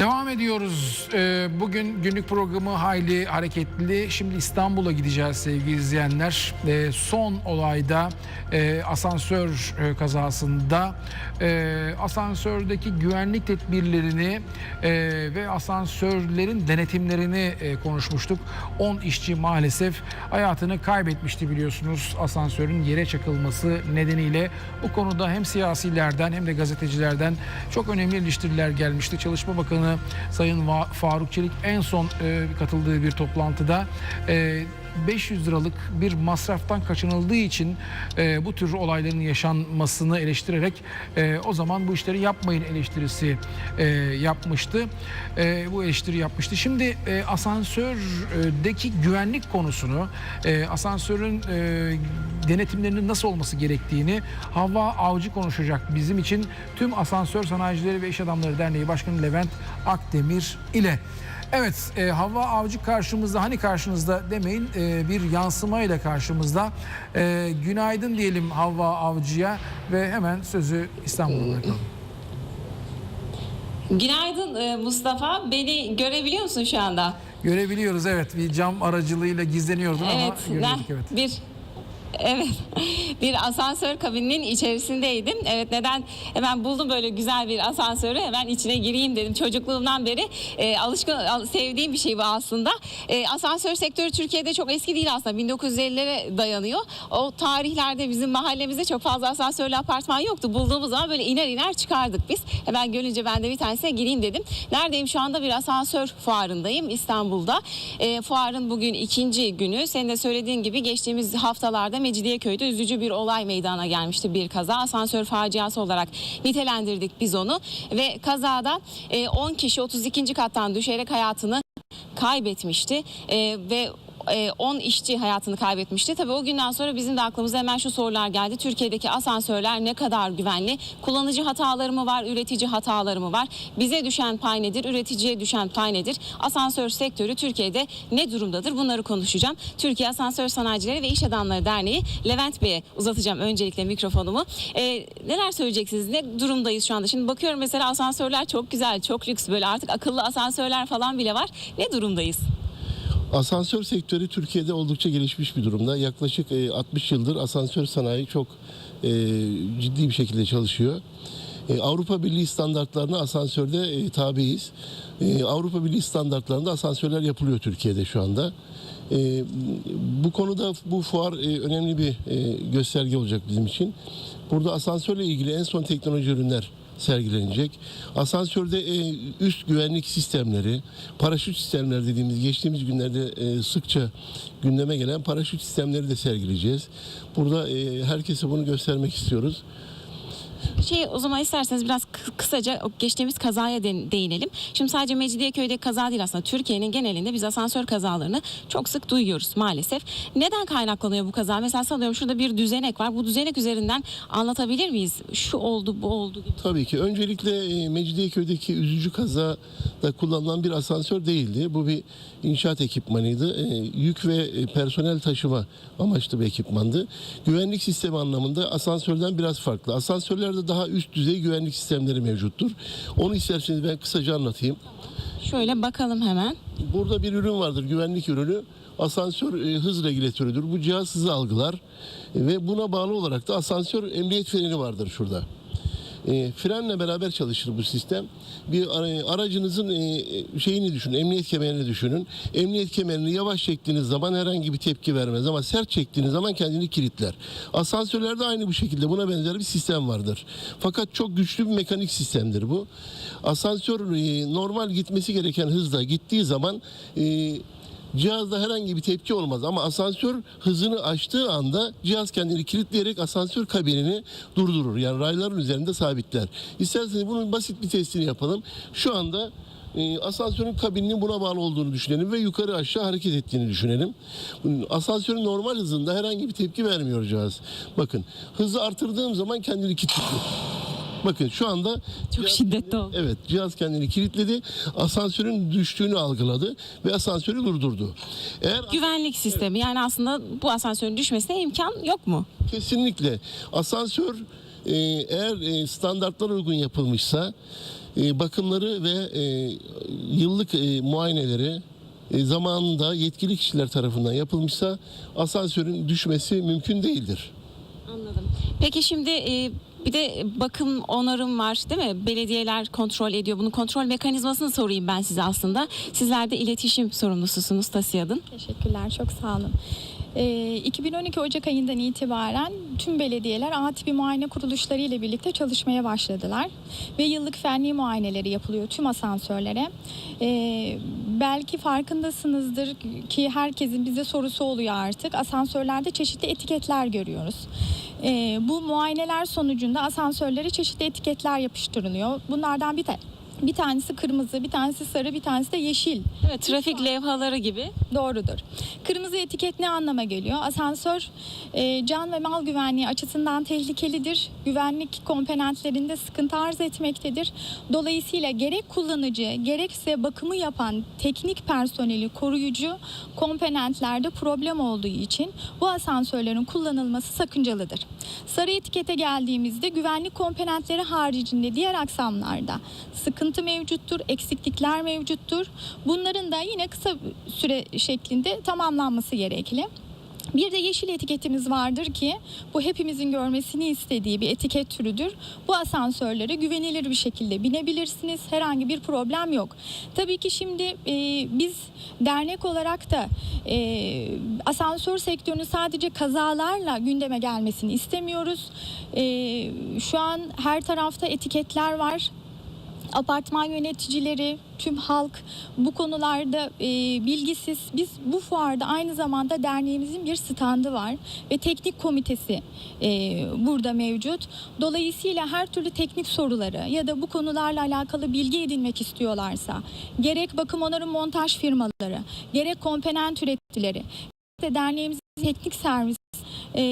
Devam ediyoruz. Ee, Bugün günlük programı hayli hareketli. Şimdi İstanbul'a gideceğiz sevgili izleyenler. Ee, Son olayda e, asansör e, kazasında e, asansördeki güvenlik tedbirlerini ve asansörlerin denetimlerini konuşmuştuk. 10 işçi maalesef hayatını kaybetmişti biliyorsunuz asansörün yere çakılması nedeniyle. Bu konuda hem siyasilerden hem de gazetecilerden çok önemli eleştiriler gelmişti. Çalışma Bakanı Sayın Va- Faruk Çelik en son e, katıldığı bir toplantıda e, 500 liralık bir masraftan kaçınıldığı için e, bu tür olayların yaşanmasını eleştirerek e, o zaman bu işleri yapmayın eleştirisi e, yapmıştı. E, bu eleştiri yapmıştı. Şimdi e, asansördeki güvenlik konusunu, e, asansörün e, denetimlerinin nasıl olması gerektiğini Havva Avcı konuşacak bizim için. Tüm Asansör Sanayicileri ve İş Adamları Derneği Başkanı Levent Akdemir ile. Evet, e, Havva Avcı karşımızda, hani karşınızda demeyin, e, bir yansımayla karşımızda. E, günaydın diyelim Havva Avcı'ya ve hemen sözü İstanbul'a bırakalım. Günaydın e, Mustafa. Beni görebiliyor musun şu anda? Görebiliyoruz evet, bir cam aracılığıyla gizleniyordun ama Evet. görüyorduk ben evet. Bir Evet. Bir asansör kabininin içerisindeydim. Evet neden? Hemen buldum böyle güzel bir asansörü. Hemen içine gireyim dedim. Çocukluğumdan beri e, alışkın al- sevdiğim bir şey bu aslında. E, asansör sektörü Türkiye'de çok eski değil aslında. 1950'lere dayanıyor. O tarihlerde bizim mahallemizde çok fazla asansörlü apartman yoktu. Bulduğumuz zaman böyle iner iner çıkardık biz. Hemen görünce ben de bir tanesine gireyim dedim. Neredeyim şu anda bir asansör fuarındayım İstanbul'da. E, fuarın bugün ikinci günü. Senin de söylediğin gibi geçtiğimiz haftalarda Mecidiyeköy'de üzücü bir olay meydana gelmişti. Bir kaza asansör faciası olarak nitelendirdik biz onu. Ve kazada e, 10 kişi 32. kattan düşerek hayatını kaybetmişti. E, ve e, 10 işçi hayatını kaybetmişti. Tabii o günden sonra bizim de aklımıza hemen şu sorular geldi. Türkiye'deki asansörler ne kadar güvenli? Kullanıcı hataları mı var? Üretici hataları mı var? Bize düşen pay nedir? Üreticiye düşen pay nedir? Asansör sektörü Türkiye'de ne durumdadır? Bunları konuşacağım. Türkiye Asansör Sanayicileri ve İş Adamları Derneği Levent Bey'e uzatacağım öncelikle mikrofonumu. E, neler söyleyeceksiniz? Ne durumdayız şu anda? Şimdi bakıyorum mesela asansörler çok güzel, çok lüks böyle artık akıllı asansörler falan bile var. Ne durumdayız? Asansör sektörü Türkiye'de oldukça gelişmiş bir durumda. Yaklaşık e, 60 yıldır asansör sanayi çok e, ciddi bir şekilde çalışıyor. E, Avrupa Birliği standartlarına asansörde e, tabiiz. E, Avrupa Birliği standartlarında asansörler yapılıyor Türkiye'de şu anda. E, bu konuda bu fuar e, önemli bir e, gösterge olacak bizim için. Burada asansörle ilgili en son teknoloji ürünler sergilenecek. Asansörde e, üst güvenlik sistemleri, paraşüt sistemleri dediğimiz geçtiğimiz günlerde e, sıkça gündeme gelen paraşüt sistemleri de sergileyeceğiz. Burada e, herkese bunu göstermek istiyoruz. Şey o zaman isterseniz biraz kı- kısaca geçtiğimiz kazaya de- değinelim. Şimdi sadece Mecidiyeköy'de kaza değil aslında Türkiye'nin genelinde biz asansör kazalarını çok sık duyuyoruz maalesef. Neden kaynaklanıyor bu kaza? Mesela sanıyorum şurada bir düzenek var. Bu düzenek üzerinden anlatabilir miyiz? Şu oldu bu oldu gibi. Tabii ki. Öncelikle e, Mecidiyeköy'deki üzücü kazada kullanılan bir asansör değildi. Bu bir inşaat ekipmanıydı. E, Yük ve e, personel taşıma amaçlı bir ekipmandı. Güvenlik sistemi anlamında asansörden biraz farklı. Asansörlerde daha üst düzey güvenlik sistemleri mevcuttur. Onu isterseniz ben kısaca anlatayım. Şöyle bakalım hemen. Burada bir ürün vardır, güvenlik ürünü. Asansör e, hız regülatörüdür. Bu cihaz hızı algılar E, ve buna bağlı olarak da asansör emniyet freni vardır şurada. E, frenle beraber çalışır bu sistem. Bir ara- aracınızın e, şeyini düşünün, emniyet kemerini düşünün. Emniyet kemerini yavaş çektiğiniz zaman herhangi bir tepki vermez ama sert çektiğiniz zaman kendini kilitler. Asansörlerde aynı bu şekilde buna benzer bir sistem vardır. Fakat çok güçlü bir mekanik sistemdir bu. Asansör e, normal gitmesi gereken hızda gittiği zaman e, Cihazda herhangi bir tepki olmaz ama asansör hızını aştığı anda cihaz kendini kilitleyerek asansör kabinini durdurur. Yani rayların üzerinde sabitler. İsterseniz bunun basit bir testini yapalım. Şu anda e, asansörün kabininin buna bağlı olduğunu düşünelim ve yukarı aşağı hareket ettiğini düşünelim. Asansörün normal hızında herhangi bir tepki vermiyor cihaz. Bakın hızı artırdığım zaman kendini kilitliyor. Bakın şu anda Çok cihaz şiddetli oldu. Evet cihaz kendini kilitledi. Asansörün düştüğünü algıladı ve asansörü durdurdu. Eğer Güvenlik sistemi yani aslında bu asansörün düşmesine imkan yok mu? kesinlikle asansör e, eğer e, standartlara uygun yapılmışsa e, bakımları ve e, yıllık e, muayeneleri e, zamanında yetkili kişiler tarafından yapılmışsa asansörün düşmesi mümkün değildir. Anladım. Peki şimdi e, bir de bakım onarım var değil mi? Belediyeler kontrol ediyor. Bunun kontrol mekanizmasını sorayım ben size aslında. Sizler de iletişim sorumlususunuz TASİAD'ın. Teşekkürler, çok sağ olun. Ee, 2012 Ocak ayından itibaren tüm belediyeler A tipi muayene kuruluşları ile birlikte çalışmaya başladılar. Ve yıllık fenli muayeneleri yapılıyor tüm asansörlere. Ee, belki farkındasınızdır ki herkesin bize sorusu oluyor artık. Asansörlerde çeşitli etiketler görüyoruz. Ee, bu muayeneler sonucunda asansörlere çeşitli etiketler yapıştırılıyor. Bunlardan bir, ta- bir tanesi kırmızı, bir tanesi sarı, bir tanesi de yeşil. Evet, trafik levhaları gibi. Doğrudur. Kırmızı etiket ne anlama geliyor? Asansör e, can ve mal güvenliği açısından tehlikelidir. Güvenlik komponentlerinde sıkıntı arz etmektedir. Dolayısıyla gerek kullanıcı gerekse bakımı yapan teknik personeli koruyucu komponentlerde problem olduğu için bu asansörlerin kullanılması sakıncalıdır. Sarı etikete geldiğimizde güvenlik komponentleri haricinde diğer aksamlarda sıkıntı mevcuttur, eksiklikler mevcuttur. Bunların da yine kısa süre şeklinde tamamlanması gerekli. Bir de yeşil etiketimiz vardır ki bu hepimizin görmesini istediği bir etiket türüdür. Bu asansörlere güvenilir bir şekilde binebilirsiniz. Herhangi bir problem yok. Tabii ki şimdi e, biz dernek olarak da e, asansör sektörünün sadece kazalarla gündeme gelmesini istemiyoruz. E, şu an her tarafta etiketler var apartman yöneticileri, tüm halk bu konularda e, bilgisiz. Biz bu fuarda aynı zamanda derneğimizin bir standı var ve teknik komitesi e, burada mevcut. Dolayısıyla her türlü teknik soruları ya da bu konularla alakalı bilgi edinmek istiyorlarsa gerek bakım onarım montaj firmaları, gerek komponent üreticileri de derneğimizin teknik servis e,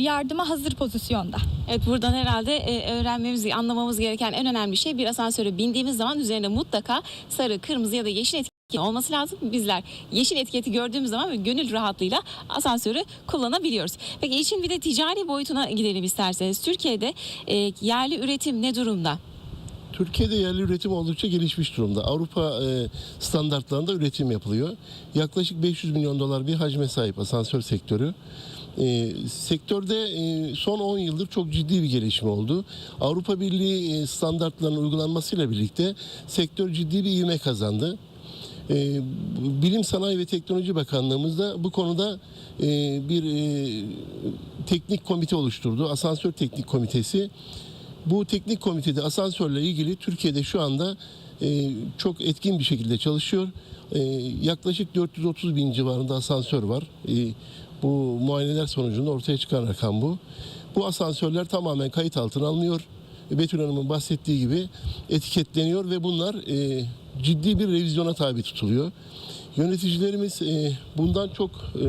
yardıma hazır pozisyonda. Evet buradan herhalde e, öğrenmemiz, anlamamız gereken en önemli şey bir asansöre bindiğimiz zaman üzerinde mutlaka sarı, kırmızı ya da yeşil etiketi olması lazım. Bizler yeşil etiketi gördüğümüz zaman ve gönül rahatlığıyla asansörü kullanabiliyoruz. Peki işin bir de ticari boyutuna gidelim isterseniz. Türkiye'de e, yerli üretim ne durumda? Türkiye'de yerli üretim oldukça gelişmiş durumda. Avrupa e, standartlarında üretim yapılıyor. Yaklaşık 500 milyon dolar bir hacme sahip asansör sektörü. E, sektörde e, son 10 yıldır çok ciddi bir gelişme oldu. Avrupa Birliği e, standartlarının uygulanmasıyla birlikte sektör ciddi bir ivme kazandı. E, Bilim Sanayi ve Teknoloji Bakanlığımız da bu konuda e, bir e, teknik komite oluşturdu. Asansör Teknik Komitesi. Bu teknik komitede asansörle ilgili Türkiye'de şu anda e, çok etkin bir şekilde çalışıyor. E, yaklaşık 430 bin civarında asansör var. E, bu muayeneler sonucunda ortaya çıkan rakam bu. Bu asansörler tamamen kayıt altına alınıyor. Betül Hanım'ın bahsettiği gibi etiketleniyor ve bunlar e, ciddi bir revizyona tabi tutuluyor. Yöneticilerimiz e, bundan çok e,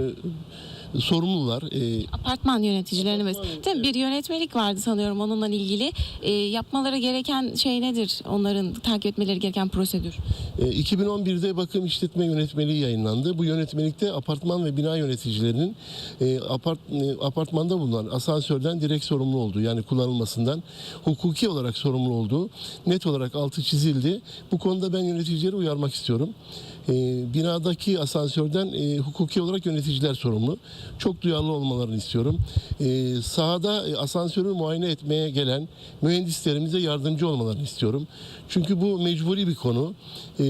sorumlular. E, Apartman yöneticilerini mes- mi? Bir yönetmelik vardı sanıyorum onunla ilgili. E, yapmaları gereken şey nedir? Onların takip etmeleri gereken prosedür. E, 2011'de bakım işletme yönetmeliği yayınlandı. Bu yönetmelikte apartman ve bina yöneticilerinin e, apart, e, apartmanda bulunan asansörden direkt sorumlu olduğu yani kullanılmasından hukuki olarak sorumlu olduğu net olarak altı çizildi. Bu konuda ben yöneticileri uyarmak istiyorum. E, binadaki asansörden e, hukuki olarak yöneticiler sorumlu. Çok duyarlı olmalarını istiyorum. E, sahada e, asansörü muayene etmeye gelen mühendislerimize yardımcı olmalarını istiyorum. Çünkü bu mecburi bir konu. E,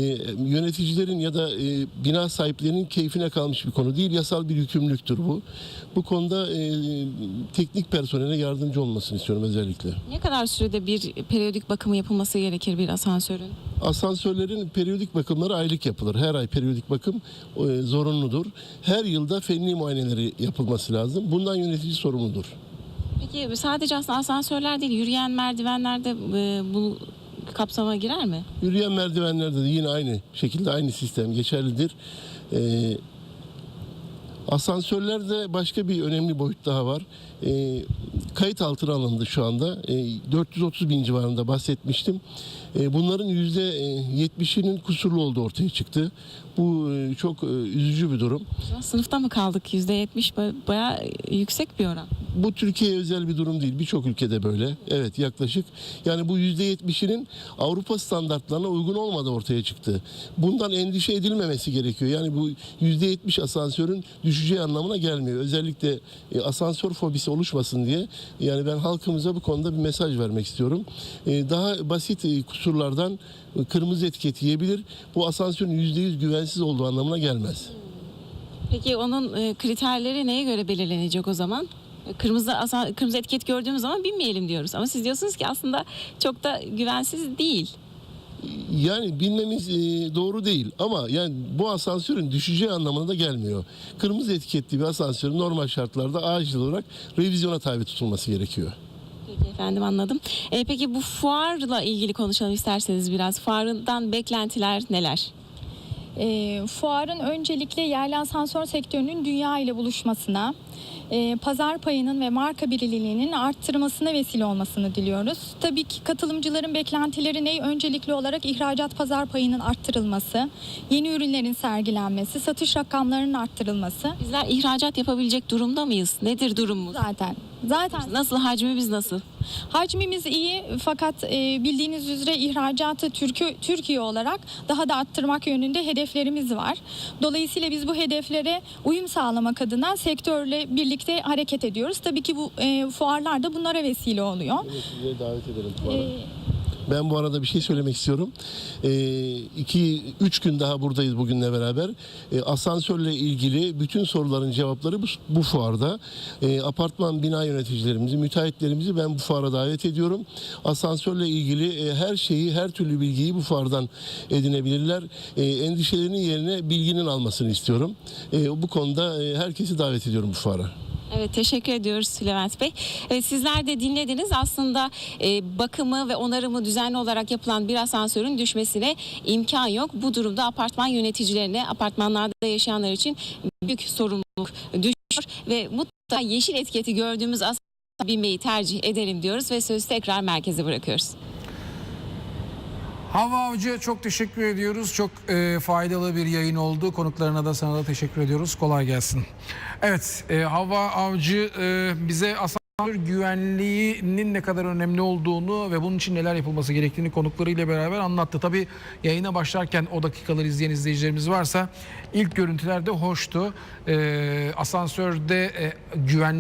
yöneticilerin ya da e, bina sahiplerinin keyfine kalmış bir konu değil. Yasal bir yükümlülüktür bu. Bu konuda e, teknik personele yardımcı olmasını istiyorum özellikle. Ne kadar sürede bir periyodik bakımı yapılması gerekir bir asansörün? Asansörlerin periyodik bakımları aylık yapılır. Her ay periyodik bakım e, zorunludur. Her yılda fenli muayeneleri yapılması lazım. Bundan yönetici sorumludur. Peki sadece aslında asansörler değil, yürüyen merdivenler de e, bu kapsama girer mi? Yürüyen merdivenlerde de yine aynı şekilde aynı sistem geçerlidir. Ee, Asansörlerde başka bir önemli boyut daha var. E, kayıt altına alındı şu anda. E, 430 bin civarında bahsetmiştim. E, bunların %70'inin kusurlu olduğu ortaya çıktı. Bu e, çok e, üzücü bir durum. Sınıfta mı kaldık? %70 ba- bayağı yüksek bir oran. Bu Türkiye'ye özel bir durum değil. Birçok ülkede böyle. Evet yaklaşık. Yani bu %70'inin Avrupa standartlarına uygun olmadığı ortaya çıktı. Bundan endişe edilmemesi gerekiyor. Yani bu %70 asansörün düşeceği anlamına gelmiyor. Özellikle e, asansör fobisi oluşmasın diye. Yani ben halkımıza bu konuda bir mesaj vermek istiyorum. E, Daha basit e, kusurlardan e, kırmızı etiket yiyebilir. Bu asansörün %100 güvensiz olduğu anlamına gelmez. Peki onun e, kriterleri neye göre belirlenecek o zaman? Kırmızı kırmızı etiket gördüğümüz zaman binmeyelim diyoruz. Ama siz diyorsunuz ki aslında çok da güvensiz değil. Yani bilmemiz e, doğru değil ama yani bu asansörün düşeceği anlamına da gelmiyor. Kırmızı etiketli bir asansörün normal şartlarda acil olarak revizyona tabi tutulması gerekiyor. Peki efendim anladım. E, peki bu fuarla ilgili konuşalım isterseniz biraz. Fuarından beklentiler neler? E, fuarın öncelikle yerli asansör sektörünün dünya ile buluşmasına, e, pazar payının ve marka birliğinin arttırmasına vesile olmasını diliyoruz. Tabii ki katılımcıların beklentileri ne? Öncelikli olarak ihracat pazar payının arttırılması, yeni ürünlerin sergilenmesi, satış rakamlarının arttırılması. Bizler ihracat yapabilecek durumda mıyız? Nedir durumumuz? Zaten zaten Nasıl hacmimiz nasıl? Hacmimiz iyi fakat e, bildiğiniz üzere ihracatı Türkiye, Türkiye olarak daha da arttırmak yönünde hedeflerimiz var. Dolayısıyla biz bu hedeflere uyum sağlamak adına sektörle birlikte hareket ediyoruz. Tabii ki bu e, fuarlar da bunlara vesile oluyor. Size davet edelim Ben bu arada bir şey söylemek istiyorum. Ee, iki, üç gün daha buradayız bugünle beraber. Ee, asansörle ilgili bütün soruların cevapları bu, bu fuarda. Ee, apartman bina yöneticilerimizi, müteahhitlerimizi ben bu fuara davet ediyorum. Asansörle ilgili e, her şeyi, her türlü bilgiyi bu fuardan edinebilirler. Ee, endişelerinin yerine bilginin almasını istiyorum. Ee, bu konuda e, herkesi davet ediyorum bu fuara. Evet teşekkür ediyoruz Levent Bey. Evet, sizler de dinlediniz. Aslında e, bakımı ve onarımı düzenli olarak yapılan bir asansörün düşmesine imkan yok. Bu durumda apartman yöneticilerine, apartmanlarda yaşayanlar için büyük sorumluluk düşüyor ve mutlaka yeşil etiketi gördüğümüz asansöre binmeyi tercih edelim diyoruz ve sözü tekrar merkeze bırakıyoruz. Hava Avcı çok teşekkür ediyoruz. Çok e, faydalı bir yayın oldu. Konuklarına da sana da teşekkür ediyoruz. Kolay gelsin. Evet, e, Hava Avcı e, bize asansör güvenliğinin ne kadar önemli olduğunu ve bunun için neler yapılması gerektiğini konuklarıyla beraber anlattı. Tabii yayına başlarken o dakikaları izleyen izleyicilerimiz varsa ilk görüntüler de hoştu. E, asansörde e, güvenlik